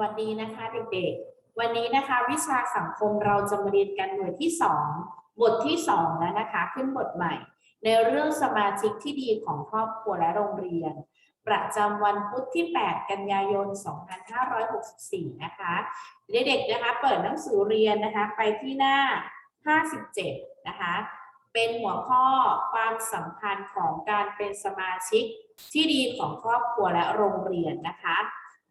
วัสดีนะคะเด็กๆ วันนี้นะคะวิชาสังคมเราจะมาเรียนกันหน่วยที่ 2 บทที่ 2 แล้วนะคะ ขึ้นบทใหม่ ในเรื่องสมาชิกที่ดีของครอบครัวและโรงเรียน ประจำวันพุธที่ 8 กันยายน 2564 นะคะเด็กๆนะคะเปิดหนังสือเรียนนะคะไปที่หน้า 57 นะคะ เป็นหัวข้อความสำคัญของการเป็นสมาชิกที่ดีของครอบครัวและโรงเรียนนะคะ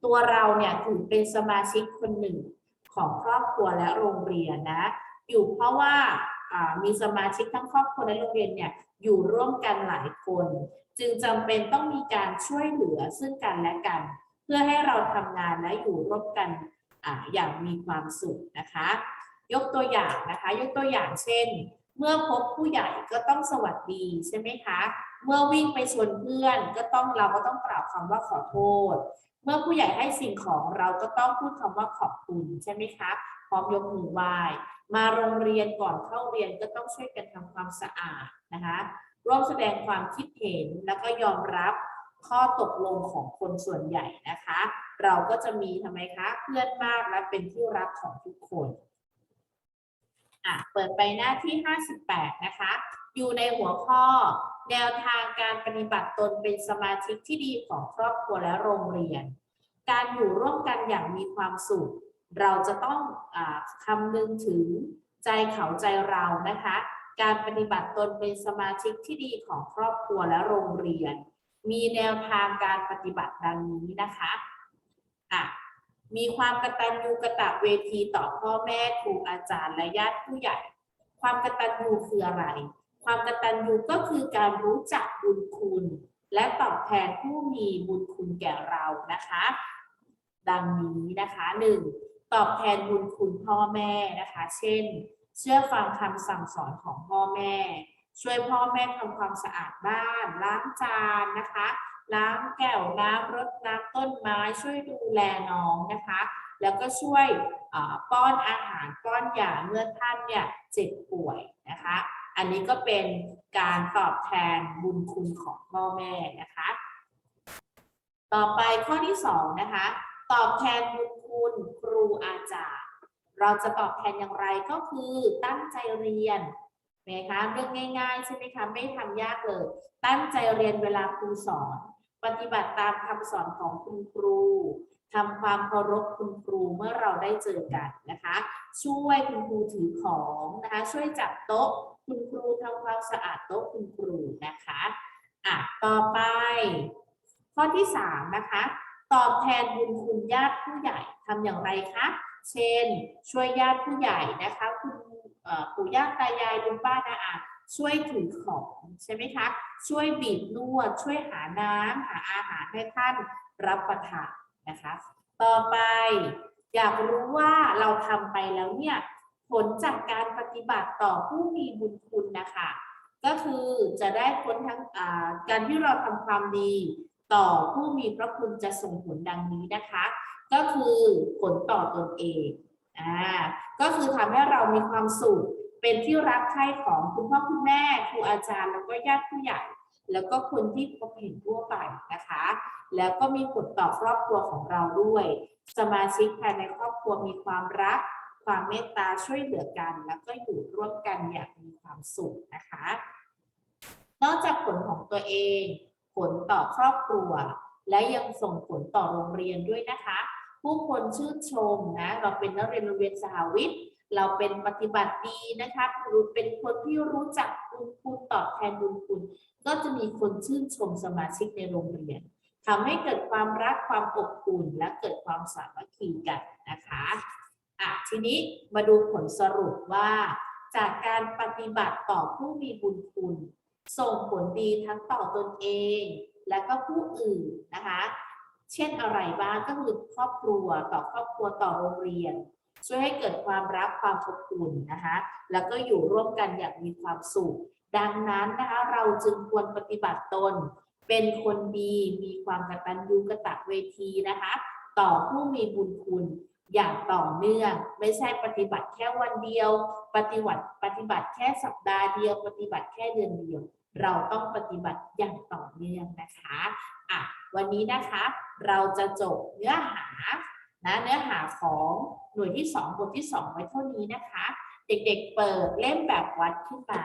ตัวเราเนี่ยถือเป็นสมาชิกคนหนึ่งของครอบครัวและโรงเรียนนะ อยู่เพราะว่ามีสมาชิกทั้งครอบครัวและโรงเรียนเนี่ยอยู่ร่วมกันหลายคน จึงจำเป็นต้องมีการช่วยเหลือซึ่งกันและกัน เพื่อให้เราทำงานและอยู่ร่วมกันออย่างมีความสุขนะคะ ยกตัวอย่างนะคะ ยกตัวอย่างเช่น เมื่อพบผู้ใหญ่ก็ต้องสวัสดีใช่ไหมคะ เมื่อวิ่งไปชนเพื่อนก็ต้องเราก็ต้องกล่าวคำว่าขอโทษ เมื่อผู้ใหญ่ให้สิ่งของเราก็ต้องพูดคำว่าขอบคุณใช่ไหมคะพร้อมยกมือไหว้มาโรงเรียนก่อนเข้าเรียนก็ต้องช่วยกันทำความสะอาดนะคะร่วมแสดงความคิดเห็นแล้วก็ยอมรับข้อตกลงของคนส่วนใหญ่นะคะ เราก็จะมีทำไมคะ เพื่อนมากและเป็นที่รักของทุกคนอะเปิดไปหน้าที่ 58 นะคะ อยู่ในหัวข้อ แนวทางการปฏิบัติตนเป็นสมาชิกที่ดีของครอบครัวและโรงเรียน การอยู่ร่วมกันอย่างมีความสุข เราจะต้องอคำนึงถึงใจเขาใจเรานะคะ การปฏิบัติตนเป็นสมาชิกที่ดีของครอบครัวและโรงเรียน มีแนวทางการปฏิบัติดังนี้นะคะอะมีความกตัญญูกตเวทีต่อพ่อแม่ครูอาจารย์และญาติผู้ใหญ่ ความกตัญญูคืออะไร ความกตัญญูก็คือการรู้จักบุญคุณ และตอบแทนผู้มีบุญคุณแก่เรานะคะ ดังนี้นะคะหนึ่งตอบแทนบุญคุณพ่อแม่นะคะ เช่น เชื่อฟังคำสั่งสอนของพ่อแม่ ช่วยพ่อแม่ทำความสะอาดบ้าน ล้างจานนะคะล้างแก้วน้ำรดน้ำต้นไม้ช่วยดูแลน้องนะคะ แล้วก็ช่วยป้อนอาหารป้อนยาเมื่อท่านเนี่ยเจ็บป่วยนะคะ อันนี้ก็เป็นการตอบแทนบุญคุณของพ่อแม่นะคะ ต่อไปข้อที่สองนะคะ ตอบแทนบุญคุณครูอาจารย์ เราจะตอบแทนอย่างไรก็คือตั้งใจเรียนไหมคะเรื่องง่ายๆใช่ไหมคะไม่ทำยากเลย ตั้งใจเรียนเวลาครูสอน ปฏิบัติตามคำสอนของคุณครูทำความเคารพคุณครูเมื่อเราได้เจอกันนะคะ ช่วยคุณครูถือของนะคะ ช่วยจัดโต๊ะ คุณครูทำความสะอาดโต๊ะคุณครูนะคะอะต่อไป ข้อที่สามนะคะ ตอบแทนบุญคุณญาติผู้ใหญ่ทำอย่างไรคะเช่น ช่วยญาติผู้ใหญ่นะคะ คุณปู่ย่าตายายลุงป้านาอาช่วยถือของใช่ไหมคะ ช่วยบีบนวด ช่วยหาน้ำหาอาหารให้ท่านรับประทานนะคะ ต่อไป อยากรู้ว่าเราทำไปแล้วเนี่ย ผลจากการปฏิบัติต่อผู้มีบุญคุณนะคะ ก็คือจะได้ผลทั้งการที่เราทำความดี ต่อผู้มีพระคุณจะส่งผลดังนี้นะคะ ก็คือผลต่อตนเองอ่าก็คือทำให้เรามีความสุขเป็นที่รักใคร่ของคุณพ่อคุณแม่ครูอาจารย์ แล้วก็ญาติผู้ใหญ่ แล้วก็คนที่พบเห็นทั่วไปนะคะ แล้วก็มีผลต่อครอบครัวของเราด้วย สมาชิกภายในครอบครัวมีความรัก ความเมตตาช่วยเหลือกัน แล้วก็อยู่ร่วมกันอย่างมีความสุขนะคะ นอกจากผลของตัวเอง ผลต่อครอบครัว และยังส่งผลต่อโรงเรียนด้วยนะคะ ผู้คนชื่นชมนะเราเป็นนักเรียนโรงเรียนสหวิทย์เราเป็นปฏิบัติดีนะคะหรือเป็นคนที่รู้จักบุญคุณตอบแทนบุญคุณ ก็จะมีคนชื่นชมสมาชิกในโรงเรียนทำให้เกิดความรักความอบอุ่นและเกิดความสามัคคีกันนะคะ อะทีนี้มาดูผลสรุปว่า จากการปฏิบัติต่อผู้มีบุญคุณ ส่งผลดีทั้งต่อตนเอง และก็ผู้อื่นนะคะ เช่นอะไรบ้างก็คือครอบครัวต่อครอบครัวต่อโรงเรียน ช่วยให้เกิดความรักความอบอุ่นนะคะแล้วก็อยู่ร่วมกันอย่างมีความสุข ดังนั้นนะคะเราจึงควรปฏิบัติตน เป็นคนดีมีความกตัญญูกตเวทีนะคะ ต่อผู้มีบุญคุณ อย่างต่อเนื่อง ไม่ใช่ปฏิบัติแค่วันเดียว ปฏิบัติปฏิบัติแค่สัปดาห์เดียว ปฏิบัติแค่เดือนเดียว เราต้องปฏิบัติอย่างต่อเนื่องนะคะอะวันนี้นะคะเราจะจบเนื้อหานะเนื้อหาของหน่วยที่ 2 บทที่ 2 ไว้เท่านี้นะคะ เด็กๆเปิดเล่มแบบวัดขึ้นมา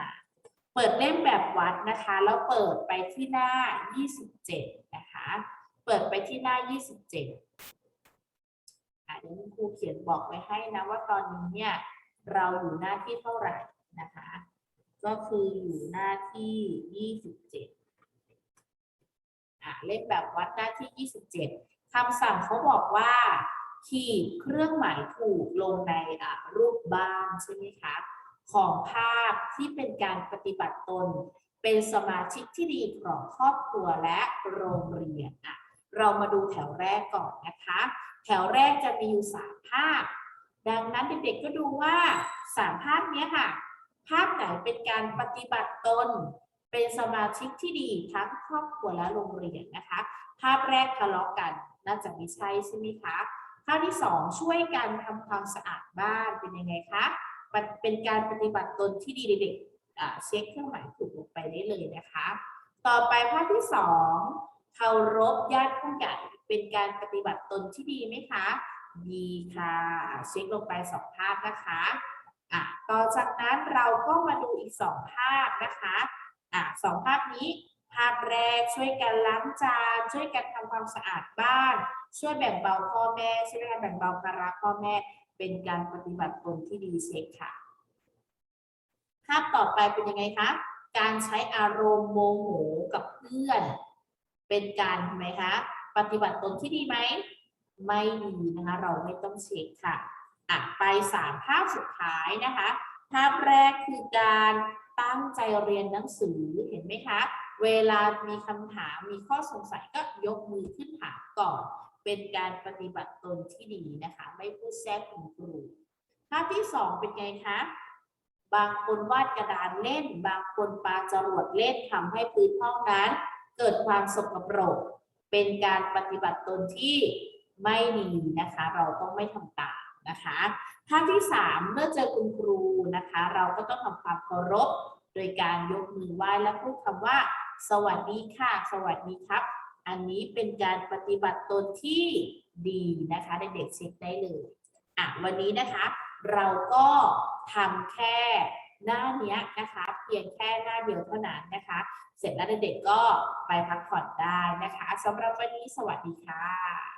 เปิดเล่มแบบวัดนะคะ แล้วเปิดไปที่หน้า 27 นะคะ เปิดไปที่หน้า 27 เดี๋ยวครูเขียนบอกไว้ให้นะว่าตอนนี้เนี่ยเราอยู่หน้าที่เท่าไหร่นะคะ ก็คืออยู่หน้าที่ 27อะเล่มแบบวัดหน้าที่ 27คำสั่งเขาบอกว่า ขีดเครื่องหมายถูกลงในอะรูปบ้านใช่ไหมคะของภาพที่เป็นการปฏิบัติตน เป็นสมาชิกที่ดีของครอบครัวและโรงเรียนอะเรามาดูแถวแรกก่อนนะคะ แถวแรกจะมีอยู่สามภาพ ดังนั้นเด็กๆก็ดูว่าสามภาพนี้ค่ะ ภาพไหนเป็นการปฏิบัติตน เป็นสมาชิกที่ดีทั้งครอบครัวและโรงเรียนนะคะ ภาพแรกทะเลาะกัน น่าจะไม่ใช่ใช่ไหมคะ ภาพที่สองช่วยกันทำความสะอาดบ้านเป็นยังไงคะมันเป็นการปฏิบัติตนที่ดีเด็กๆเช็คเครื่องหมายถูกลงไปได้เลยนะคะ ต่อไปภาพที่สอง เคารพญาติผู้ใหญ่เป็นการปฏิบัติตนที่ดีไหมคะ ดีค่ะเช็คลงไปสองภาพนะคะอะต่อจากนั้นเราก็มาดูอีกสองภาพนะคะอะสองภาพนี้ภาพแรกช่วยกันล้างจาน ช่วยกันทำความสะอาดบ้าน ช่วยแบ่งเบาพ่อแม่ช่วยกันแบ่งเบาภาระพ่อแม่ เป็นการปฏิบัติตนที่ดีเช็คค่ะ ภาพต่อไปเป็นยังไงคะการใช้อารมณ์โมโหกับเพื่อน เป็นการทำไมคะ ปฏิบัติตนที่ดีไหม ไม่ดีนะคะ เราไม่ต้องเช็คค่ะอะ ไปสามภาพสุดท้ายนะคะ ภาพแรกคือการตั้งใจเรียนหนังสือเห็นไหมคะ เวลามีคำถามมีข้อสงสัยก็ยกมือขึ้นถามก่อน เป็นการปฏิบัติตนที่ดีนะคะ ไม่พูดแทรกคุณครูภาพที่สองเป็นไงคะบางคนวาดกระดานเล่น บางคนปาจรวดเล่นทำให้พื้นห้องนั้น เกิดความสกปรก เป็นการปฏิบัติตนที่ไม่ดีนะคะ เราต้องไม่ทำตามนะคะภาที่สามเมื่อเจอคุณครูนะคะ เราก็ต้องทำความเคารพ โดยการยกมือไหว้และพูดคำว่า สวัสดีค่ะ สวัสดีครับ อันนี้เป็นการปฏิบัติตนที่ดีนะคะเด็กๆเช็คได้เลยอะวันนี้นะคะ เราก็ทำแค่หน้านี้นะคะ พียงแค่หน้าเดียวเท่านั้นนะคะ เสร็จแล้วเด็กๆก็ไปพักผ่อนได้นะคะสำหรับวันนี้สวัสดีค่ะ